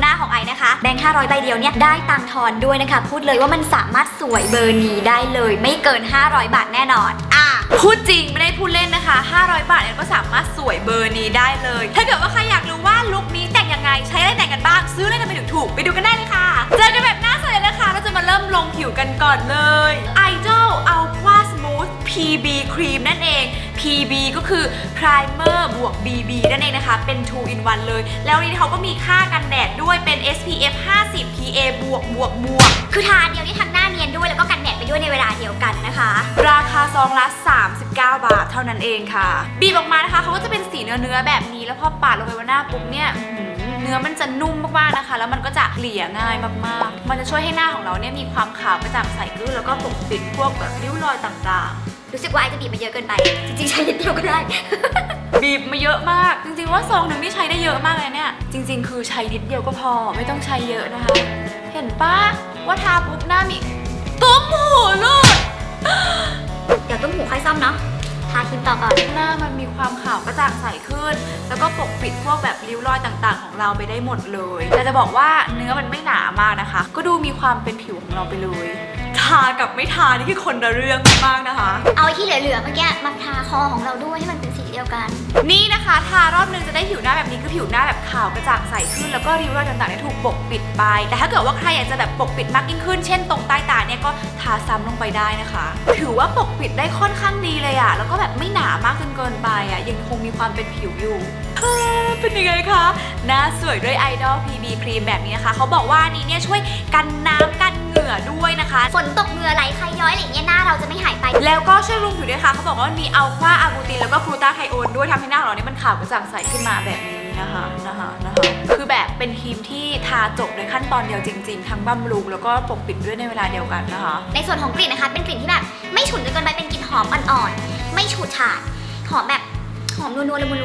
หน้าของไอ้นะค์500 ใบเดียวเนี่ยได้ตังค์ทอนด้วยนะคะ พูดเลยว่ามันสามารถสวยเบอร์นี้ได้เลย ไม่เกิน 500 บาทแน่นอนอะพูดจริงไม่ได้พูดเล่นนะคะ 500 บาทเนี่ยก็สามารถสวยเบอร์นี้ได้เลย ถ้าเกิดว่าใครอยากรู้ว่าลุคนี้แต่งยังไงใช้อะไรแต่งกันบ้าง ซื้ออะไรกันไปถึงถูกๆไปดูกันได้เลยค่ะ เจอกันแบบหน้าสดเลยนะคะเราจะมาเริ่มลงผิวกันก่อนเลย Idol Ultra Smooth PB Cream นั่นเอง PB ก็คือ Primer บวก BB นั่นเองนะคะ เป็น 2 in 1 เลย แล้ววันนี้เขาก็มีค่ากันแดดด้วยเป็น SPF 50 PA บวกบวกบวกคือทานเดียวนี่ทั้งหน้าเนียนด้วยแล้วก็กันแดดไปด้วยในเวลาเดียวกันนะคะ ราคาซองละ 39 บาทเท่านั้นเองค่ะ บีบออกมานะคะเขาก็จะเป็นสีเนื้อเนื้อๆแบบนี้แล้วพอปาดลงไปบนหน้าปุ๊บเนี่ยอื้อหือเนื้อมันจะนุ่มมากๆนะคะ แล้วมันก็จะเกลี่ยง่ายมากๆ มันจะช่วยให้หน้าของเราเนี่ยมีความขาวกระจ่างใสขึ้นแล้วก็ปกปิดพวกแบบริ้วรอยต่าง รู้สึกว่าไอจะบีบมาเยอะเกินไป จริงๆ ใช้นิดเดียวก็ได้ๆบีบมาเยอะมาก จริงๆว่าซองหนึ่งนี่ใช้ได้เยอะมากเลยเนี่ย จริง ๆ คือใช้นิดเดียวก็พอ ไม่ต้องใช้เยอะนะคะ เห็นปะว่าทาปุ๊บหน้ามีตุ้มหูลูดเดี๋ยวตุ้มหูค่อยซ่อมเนาะ ทาครีมต่อก่อน หน้ามันมีความขาวกระจ่างใสขึ้น แล้วก็ปกปิดพวกแบบริ้วรอยต่างๆ ของเราไปได้หมดเลยแต่จะบอกว่าเนื้อมันไม่หนามากนะคะ ก็ดูมีความเป็นผิวของเราไปเลยทากับไม่ทานี่คือคนละเรื่องมากๆนะคะ เอาไอ้ที่เหลือๆเมื่อกี้มาทาคอของเราด้วยให้มันเป็นสีเดียวกัน นี่นะคะทารอบนึงจะได้ผิวหน้าแบบนี้คือผิวหน้าแบบขาวกระจ่างใสขึ้นแล้วก็ริ้วรอยต่างๆเนี่ยถูกปกปิดไป แต่ถ้าเกิดว่าใครอยากจะแบบปกปิดมากยิ่งขึ้น เช่นตรงใต้ตาเนี่ยก็ทาซ้ำลงไปได้นะคะ ถือว่าปกปิดได้ค่อนข้างดีเลยอะแล้วก็แบบไม่หนามากจนเกินไปอะยังคงมีความเป็นผิวอยู่เฮ้อเป็นยังไงคะหน้าสวยด้วย Idol PB ครีมแบบนี้นะคะเขาบอกว่าอันนี้เนี่ยช่วยกันน้ำกันเห งื่อด้วยนะคะ ฝนตกเหงื่อไหลใครย้อยอะไรอย่างเงี้ยหน้าเราจะไม่หายไป แล้วก็ช่วยบำรุงผิวด้วยค่ะเขาบอกว่ามันมีอัลฟาอาบูตินแล้วก็กลูตาไทโอนด้วยทำให้หน้าของเราเนี่ยมันขาวกระจ่างใสขึ้นมาแบบนี้นะคะนะคะนะคะคือแบบเป็นครีมที่ทาจบในขั้นตอนเดียวจริง ๆ ทั้งบำรุงแล้วก็ปกปิดด้วยในเวลาเดียวกันนะคะ ในส่วนของกลิ่นนะคะ เป็นกลิ่นที่แบบไม่ฉุนจนเกินไปเป็นกลิ่นหอมอ่อนๆไม่ฉูดฉาดหอมแบบ หอมนัวๆละมุน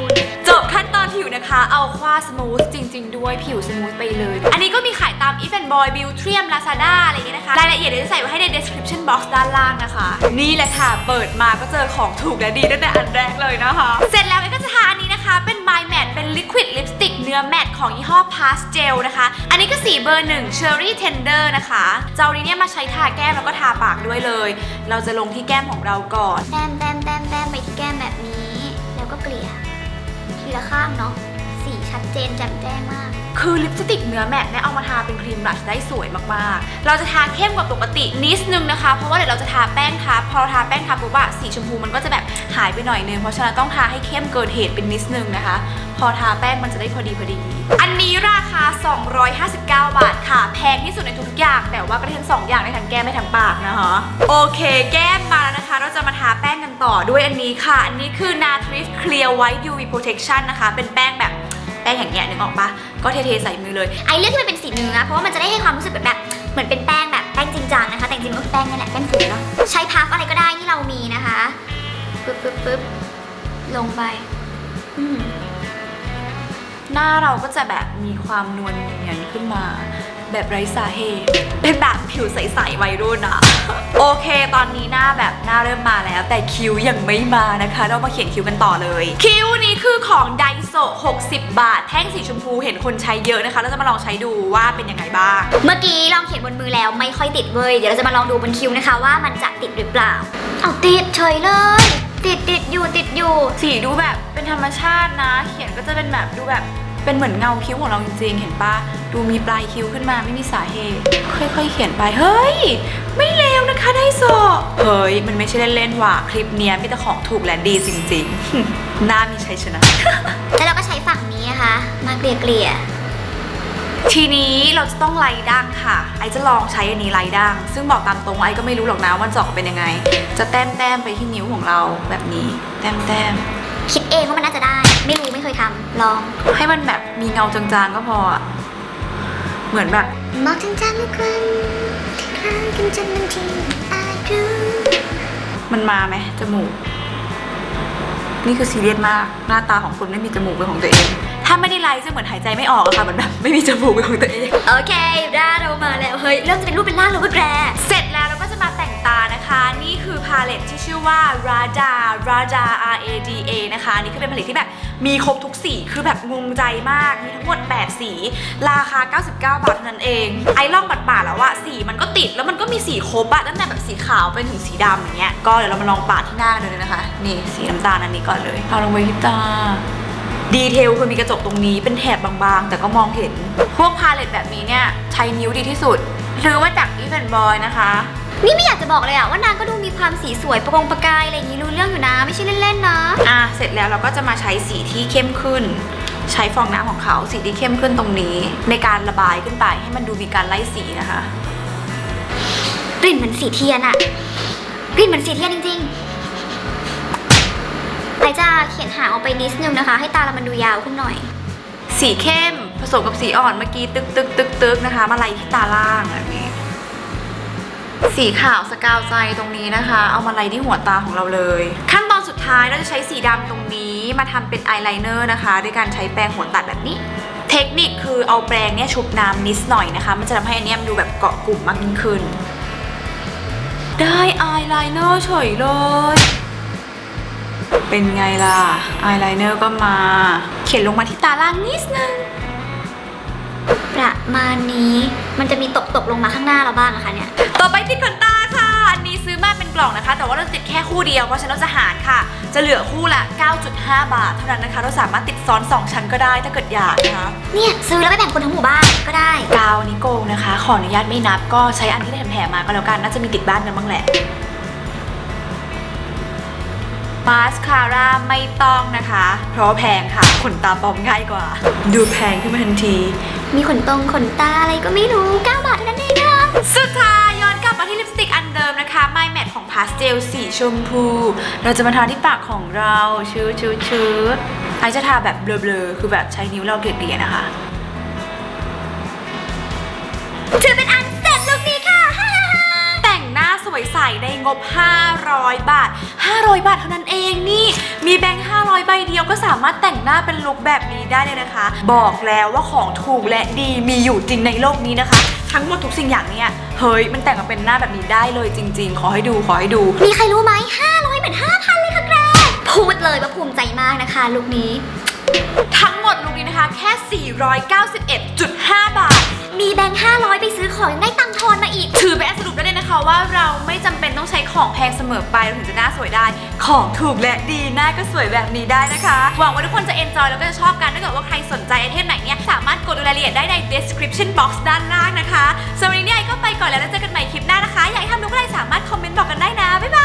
จบขั้นตอนผิวนะคะ เอาคว้าสมูทจริง ๆ ด้วยผิวสมูทไปเลย อันนี้ก็มีขายตาม e f a n Boy b e a u t r i u m Lazada อะไรอย่างเงี้ยนะคะ รายละเอียดเดี๋ยวจะใส่ไว้ให้ใน description box ด้านล่างนะคะ นี่แหละค่ะ เปิดมาก็เจอของถูกและดีตั้งแต่อันแรกเลยนะคะ เสร็จแล้วก็จะทาอันนี้นะคะ เป็น My Matte เป็น liquid lipstick เนื้อแมตต์ของยี่ห้อ Pastel นะคะ อันนี้ก็สีเบอร์หนึ่ง Cherry Tender นะคะ เจ้านี้เนี่ยมาใช้ทาแก้มแล้วก็ทาปากด้วยเลย เราจะลงที่แก้มของเราก่อน แต้มแต้มแต้มแต้มไปที่แก้มแบบนี้ ทีละข้างเนาะ ชัดเจนแจ่มแจ้งมาก คือลิปสติกเนื้อแมตต์เนี่ยเอามาทาเป็นครีมบลัชได้สวยมากๆ เราจะทาเข้มกว่าปกตินิดนึงนะคะ เพราะว่าเดี๋ยวเราจะทาแป้งทับพอเราทาแป้งทับปุ๊บอะสีชมพูมันก็จะแบบหายไปหน่อยนึง เพราะฉะนั้นต้องทาให้เข้มเกินเหตุเป็นนิดนึงนะคะ พอทาแป้งมันจะได้พอดีพอดี อันนี้ราคา 259 บาทค่ะ แพงที่สุดในทุกๆอย่าง แต่ว่าก็ได้ทั้งสองอย่างในทั้งแก้มและทั้งปากนะคะโอเค แก้มมาแล้วนะคะ เราจะมาทาแป้งกันต่อด้วยอันนี้ค่ะ อันนี้คือ Natrif Clear White UV Protection นะคะ เป็นแป้งแบบ ป้งอย่างเงี้ยนึกออกปะก็เทๆใส่มือเลย ไอเลือกที่มันเป็นสีเนื้อเพราะว่ามันจะได้ให้ความรู้สึกแบบแบบเหมือนเป็นแป้งแบบแป้งจริงจังนะคะ แต่จริงๆก็คือแป้งนี่แหละแป้งฝุ่นเนาะใช้พัฟอะไรก็ได้ที่เรามีนะคะปึ๊บปึ๊บปึ๊บลงไปหน้าเราก็จะแบบมีความนวลเนียนขึ้นมา แบบไร้สาเหตุ เป็นแบบผิวใสๆวัยรุ่นอะโอเคตอนนี้หน้าแบบหน้าเริ่มมาแล้ว แต่คิ้วยังไม่มานะคะ เรามาเขียนคิ้วกันต่อเลย คิ้วนี้คือของไดโซ60 บาท แท่งสีชมพูเห็นคนใช้เยอะนะคะ เราจะมาลองใช้ดูว่าเป็นยังไงบ้าง เมื่อกี้ลองเขียนบนมือแล้วไม่ค่อยติดเว้ยเดี๋ยวเราจะมาลองดูบนคิ้วนะคะ ว่ามันจะติดหรือเปล่า เอาติดเฉยเลย ติดติดอยู่ติดอยู่ สีดูแบบเป็นธรรมชาตินะ เขียนก็จะเป็นแบบดูแบบ เป็นเหมือนเงาคิ้วของเราจริงๆ เห็นปะดูมีปลายคิ้วขึ้นมาไม่มีสาเหตุ ค่อยๆ เขียนไป เฮ้ย ไม่เลวนะคะไดโซเฮ้ย มันไม่ใช่เล่นๆว่ะคลิปเนี้ยมีแต่ของถูกและดีจริงๆ หน้ามีชัยชนะ แล้วเราก็ใช้ฝั่งนี้นะคะ มาเกลี่ยเกลี่ยทีนี้เราจะต้องไล่ดั้งค่ะ ไอจะลองใช้อันนี้ไล่ดั้งซึ่งบอกตามตรงไอก็ไม่รู้หรอกนะว่าจะออกเป็นยังไง จะแต้มแต้มๆไปที่นิ้วของเราแบบนี้ แต้มแต้มๆ คิดเองว่ามันน่าจะได้ ไม่รู้ไม่เคยทำลองให้มันแบบมีเงาจางๆก็พออะเหมือนแบบ มองถึงจันทร์ทุกวันที่คล้ายกันจนบางทีอาจรู้มันมาไหมจมูก นี่คือซีเรียสมาก หน้าตาของคนไม่มีจมูกเป็นของตัวเอง ถ้าไม่ได้ไลฟ์จะเหมือนหายใจไม่ออกอะค่ะเหมือนแบบไม่มีจมูกเป็นของตัวเอง โอเค ได้เรามาแล้ว เฮ้ย เริ่มจะเป็นรูปเป็นร่างแล้วว่าแกรเสร็จ เลตที่ชื่อว่า Rada Rada R A D A นะคะนี่คือเป็นผลิตที่แบบมีครบทุกสี คือแบบงงใจมาก มีทั้งหมด 8 สี ราคา 99 บาทเท่านั้นเอง ไอ้ล่องปัดป่าดๆแล้วอะสีมันก็ติดแล้วมันก็มีสีครบอะตั้งแต่แบบสีขาวไปถึงสีดำอย่างเงี้ยก็เดี๋ยวเรามาลองปาดที่หน้ากันเลยนะคะ นี่สีน้ำตาลอันนี้ก่อนเลยเอาลงไปที่ตาดีเทลคือมีกระจกตรงนี้เป็นแถบบางๆ แต่ก็มองเห็น พวกพาเลตแบบนี้เนี่ยใช้นิ้วดีที่สุดซื้อมาจากอีเวนบอยนะคะ นี่ไม่อยากจะบอกเลยอะว่านางก็ดูมีความสีสวยประกงประกายอะไรอย่างนี้รู้เรื่องอยู่นะ ไม่ใช่เล่นๆนะอะเสร็จแล้วเราก็จะมาใช้สีที่เข้มขึ้น ใช้ฟองน้ำของเขาสีที่เข้มขึ้นตรงนี้ ในการระบายขึ้นไปให้มันดูมีการไล่สีนะคะ กลิ่นเหมือนสีเทียนอะกลิ่นเหมือนสีเทียนจริงๆไอจะเขียนหางออกไปนิดนึงนะคะ ให้ตาเรามันดูยาวขึ้นหน่อย สีเข้มผสมกับสีอ่อนเมื่อกี้ตึกตึกตึกตึกนะคะ มาไล่ที่ตาล่างแบบนี้ สีขาวสกาวใจตรงนี้นะคะ เอามาไล่ที่หัวตาของเราเลย ขั้นตอนสุดท้ายเราจะใช้สีดำตรงนี้มาทำเป็นอายไลเนอร์นะคะด้วยการใช้แปรงหัวตัดแบบนี้ เทคนิคคือเอาแปรงเนี่ยชุบน้ำนิดหน่อยนะคะ มันจะทำให้อันนี้มันดูแบบเกาะกลุ่มมากยิ่งขึ้น ได้อายไลเนอร์เฉยเลย เป็นไงล่ะอายไลเนอร์ก็มา เขียนลงมาที่ตาล่างนิดนึง ประมาณนี้ มันจะมีตกตกๆลงมาข้างหน้าเราบ้างอะคะเนี่ย ต่อไปติดขนตาค่ะ อันนี้ซื้อมาเป็นกล่องนะคะ แต่ว่าเราติดแค่คู่เดียว เพราะฉะนั้นเราจะหารค่ะ จะเหลือคู่ละ 9.5 บาท เท่านั้นนะคะ เราสามารถติดซ้อน 2 ชั้นก็ได้ถ้าเกิดอยากนะคะ เนี่ยซื้อแล้วไปแบ่งคนทั้งหมู่บ้านก็ได้กาวนิโกงนะคะ ขออนุญาตไม่นับ ก็ใช้อันที่ได้แถมๆมาก็แล้วกัน น่าจะมีติดบ้านกันบ้างแหละ มาสคาร่าไม่ต้องนะคะ เพราะว่าแพงค่ะ ขนตาปลอมง่ายกว่า ดูแพงขึ้นมาทันที มีขนตรงขนตาอะไรก็ไม่รู้ 9 บาทเท่านั้นเองนะสุดท้ายย้อนกลับมาที่ลิปสติกอันเดิมนะคะ My Matte ของ Pastel สีชมพู เราจะมาทาที่ปากของเราชืดชืดชืดไอจะทาแบบเบลอๆ คือแบบใช้นิ้วเราเกลี่ยๆนะคะถือเป็น วยใสในงบ 500 บาท 500 บาทเท่านั้นเองนี่ มีแบงค์ 500 ใบเดียวก็สามารถแต่งหน้าเป็นลุคแบบนี้ได้เลยนะคะ บอกแล้วว่าของถูกและดีมีอยู่จริงในโลกนี้นะคะ ทั้งหมดทุกสิ่งอย่างเนี่ยเฮ้ย มันแต่งมาเป็นหน้าแบบนี้ได้เลยจริง ๆ ขอให้ดูขอให้ดู มีใครรู้ไหม500เหมือน5,000เลยค่ะแกรพูดเลยว่าภูมิใจมากนะคะลุคนี้ ทั้งหมดลูกนี้นะคะ แค่ 491.5 บาท มีแบงค์500 ไปซื้อของได้ตังทอนมาอีก ถือเป็นสรุปได้เลยนะคะว่าเราไม่จำเป็นต้องใช้ของแพงเสมอไปเราถึงจะหน้าสวยได้ ของถูกและดีหน้าก็สวยแบบนี้ได้นะคะ หวังว่าทุกคนจะเอนจอยแล้วก็จะชอบกันถ้าเกิดว่าใครสนใจไอเทมไหนเนี่ยสามารถกดดูรายละเอียดได้ใน description box ด้านล่างนะคะสำหรับวันนี้ไอก็ไปก่อนแล้วแล้วเจอกันใหม่คลิปหน้านะคะ อยากให้ทำนุกอะไรสามารถคอมเมนต์บอกกันได้นะบ๊ายบาย